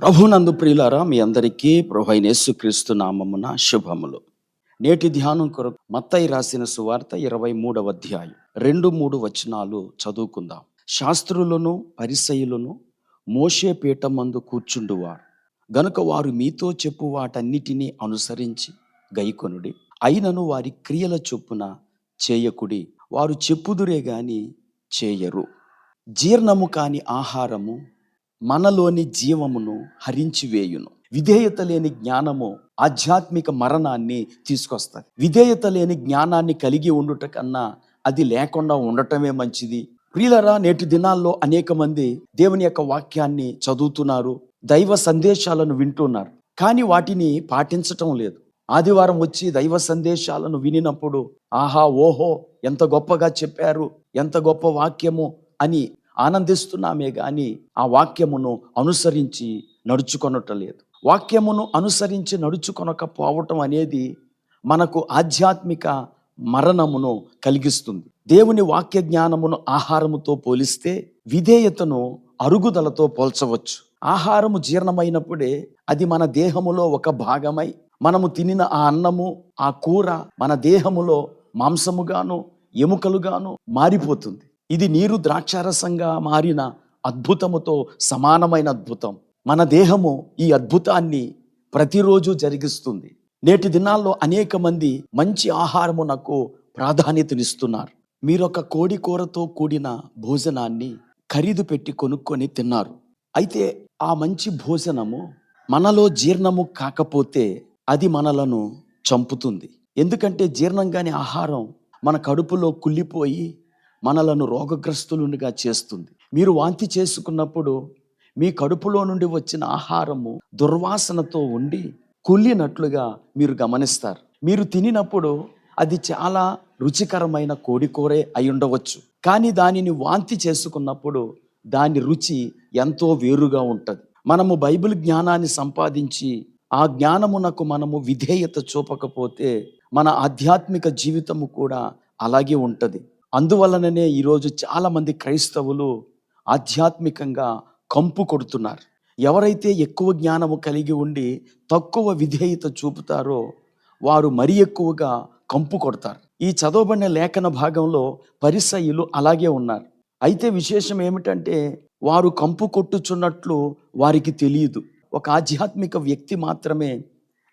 ప్రభునందు ప్రియులారా మీ అందరికీ ప్రభు అయిన యేసుక్రీస్తు నామమున శుభములు. నేటి ధ్యానం కొరకు మత్తయి రాసిన సువార్త ఇరవై మూడవ అధ్యాయం. రెండు మూడు వచనాలు చదువుకుందాం. శాస్త్రులను పరిసయులను మోషే పీఠమందు కూర్చుండువారు. గనుక వారు మీతో చెప్పు వాటన్నిటినీ అనుసరించి గైకొనుడి. అయినను వారి క్రియల చొప్పున చేయకుడి. వారు చెప్పుదురే గాని చేయరు. జీర్ణము కాని ఆహారము మనలోని జీవమును హరించివేయును. విధేయత లేని జ్ఞానము ఆధ్యాత్మిక మరణాన్ని తీసుకొస్తుంది. విధేయత లేని జ్ఞానాన్ని కలిగి ఉండుట కన్నా అది లేకుండా ఉండటమే మంచిది. ప్రియులరా నేటి దినాల్లో అనేక మంది దేవుని యొక్క వాక్యాన్ని చదువుతున్నారు దైవ సందేశాలను వింటున్నారు కానీ వాటిని పాటించటం లేదు. ఆదివారం వచ్చి దైవ సందేశాలను వినినప్పుడు ఆహా ఓహో ఎంత గొప్పగా చెప్పారు ఎంత గొప్ప వాక్యము అని ఆనందిస్తున్నామే కానీ ఆ వాక్యమును అనుసరించి నడుచుకొనటం లేదు. వాక్యమును అనుసరించి నడుచుకొనకపోవటం అనేది మనకు ఆధ్యాత్మిక మరణమును కలిగిస్తుంది. దేవుని వాక్య జ్ఞానమును ఆహారముతో పోలిస్తే విధేయతను అరుగుదలతో పోల్చవచ్చు. ఆహారము జీర్ణమైనప్పుడే అది మన దేహములో ఒక భాగమై మనము తినిన ఆ అన్నము ఆ కూర మన దేహములో మాంసముగాను ఎముకలుగాను మారిపోతుంది. ఇది నీరు ద్రాక్షారసంగా మారిన అద్భుతముతో సమానమైన అద్భుతం. మన దేహము ఈ అద్భుతాన్ని ప్రతిరోజు జరిగిస్తుంది. నేటి దినాల్లో అనేక మంది మంచి ఆహారమునకు ప్రాధాన్యతనిస్తున్నారు. మీరొక కోడి కూరతో కూడిన భోజనాన్ని ఖరీదు పెట్టి కొనుక్కొని తిన్నారు. అయితే ఆ మంచి భోజనము మనలో జీర్ణము కాకపోతే అది మనలను చంపుతుంది. ఎందుకంటే జీర్ణం కాని ఆహారం మన కడుపులో కుళ్ళిపోయి మనలను రోగగ్రస్తులుగా చేస్తుంది. మీరు వాంతి చేసుకున్నప్పుడు మీ కడుపులో నుండి వచ్చిన ఆహారము దుర్వాసనతో ఉండి కుళ్ళినట్లుగా మీరు గమనిస్తారు. మీరు తినినప్పుడు అది చాలా రుచికరమైన కోడికూరే అయి ఉండవచ్చు. కానీ దానిని వాంతి చేసుకున్నప్పుడు దాని రుచి ఎంతో వేరుగా ఉంటుంది. మనము బైబిల్ జ్ఞానాన్ని సంపాదించి ఆ జ్ఞానమునకు మనము విధేయత చూపకపోతే మన ఆధ్యాత్మిక జీవితము కూడా అలాగే ఉంటుంది. అందువలననే ఈరోజు చాలామంది క్రైస్తవులు ఆధ్యాత్మికంగా కంపు కొడుతున్నారు. ఎవరైతే ఎక్కువ జ్ఞానము కలిగి ఉండి తక్కువ విధేయత చూపుతారో వారు మరి ఎక్కువగా కంపు కొడతారు. ఈ చదవబడిన లేఖన భాగంలో పరిసయులు అలాగే ఉన్నారు. అయితే విశేషం ఏమిటంటే వారు కంపు కొట్టుచున్నట్లు వారికి తెలియదు. ఒక ఆధ్యాత్మిక వ్యక్తి మాత్రమే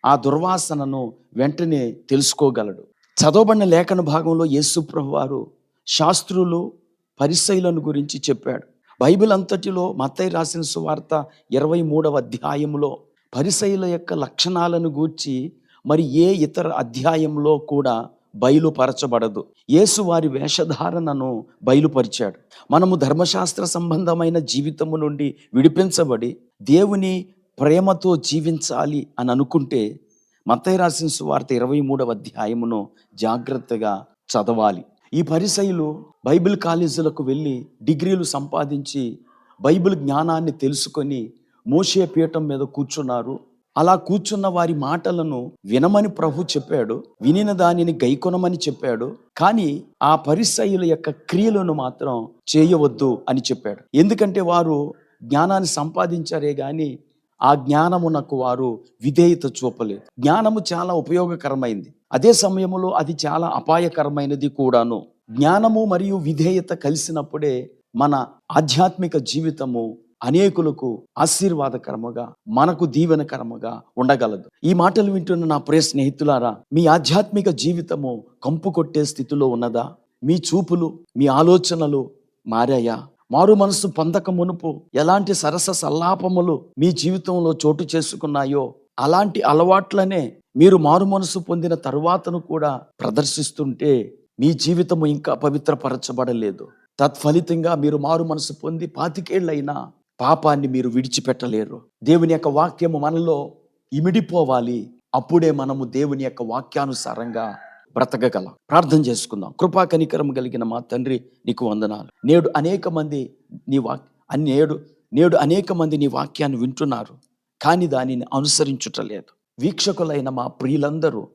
ఆ దుర్వాసనను వెంటనే తెలుసుకోగలడు. చదవబడిన లేఖన భాగంలో యేసుప్రభు వారు శాస్త్రులు పరిశైలను గురించి చెప్పాడు. బైబిల్ అంతటిలో మత్తయ్య రాసిన సువార్త ఇరవై మూడవ అధ్యాయంలో పరిశైల యొక్క లక్షణాలను గూర్చి మరి ఏ ఇతర అధ్యాయంలో కూడా బయలుపరచబడదు యేసు వారి వేషధారణను బయలుపరిచాడు మనము ధర్మశాస్త్ర సంబంధమైన జీవితము నుండి విడిపించబడి దేవుని ప్రేమతో జీవించాలి అని అనుకుంటే మత్తయ్య రాసిన సువార్త ఇరవై మూడవ అధ్యాయమును జాగ్రత్తగా చదవాలి. ఈ పరిసయులు బైబిల్ కాలేజీలకు వెళ్ళి డిగ్రీలు సంపాదించి బైబిల్ జ్ఞానాన్ని తెలుసుకొని మోషే పీఠం మీద కూర్చున్నారు. అలా కూర్చున్న వారి మాటలను వినమని ప్రభు చెప్పాడు. వినిన దానిని గైకొనమని చెప్పాడు. కానీ ఆ పరిసయుల యొక్క క్రియలను మాత్రం చేయవద్దు అని చెప్పాడు. ఎందుకంటే వారు జ్ఞానాన్ని సంపాదించారే కానీ ఆ జ్ఞానమునకు వారు విధేయత చూపలేదు. జ్ఞానము చాలా ఉపయోగకరమైంది. అదే సమయంలో అది చాలా అపాయకరమైనది కూడాను. జ్ఞానము మరియు విధేయత కలిసినప్పుడే మన ఆధ్యాత్మిక జీవితము అనేకులకు ఆశీర్వాదకరముగా మనకు దీవెనకరముగా ఉండగలదు. ఈ మాటలు వింటున్న నా ప్రియ స్నేహితులారా మీ ఆధ్యాత్మిక జీవితము కంపు కొట్టే స్థితిలో ఉన్నదా? మీ చూపులు మీ ఆలోచనలు మారాయా? మారు మనసు పొందక మునుపు ఎలాంటి సరస సల్లాపములు మీ జీవితంలో చోటు చేసుకున్నాయో అలాంటి అలవాట్లనే మీరు మారు మనసు పొందిన తరువాతను కూడా ప్రదర్శిస్తుంటే మీ జీవితము ఇంకా పవిత్రపరచబడలేదు. తత్ఫలితంగా మీరు మారు మనసు పొంది పాతికేళ్ళైనా పాపాన్ని మీరు విడిచిపెట్టలేరు. దేవుని యొక్క వాక్యము మనలో ఇమిడిపోవాలి. అప్పుడే మనము దేవుని యొక్క వాక్యానుసారంగా బ్రతకగలం. ప్రార్థన చేసుకుందాం. కృపా కనికరం కలిగిన మా తండ్రి నీకు వందనాలు. నేడు అనేక మంది నీ వాక్ నేడు నేడు అనేక మంది నీ వాక్యాన్ని వింటున్నారు కానీ దానిని అనుసరించుటలేదు వీక్షకులైన మా ప్రియులందరూ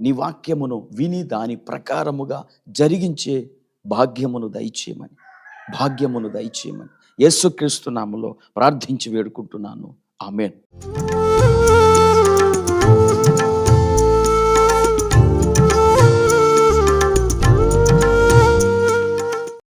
నీ వాక్యమును విని దాని ప్రకారముగా జరిగించే భాగ్యమును దయచేయమని. భాగ్యమును దయచేయమని. యేసుక్రీస్తు నామలో ప్రార్థించి వేడుకుంటున్నాను. ఆమెన్.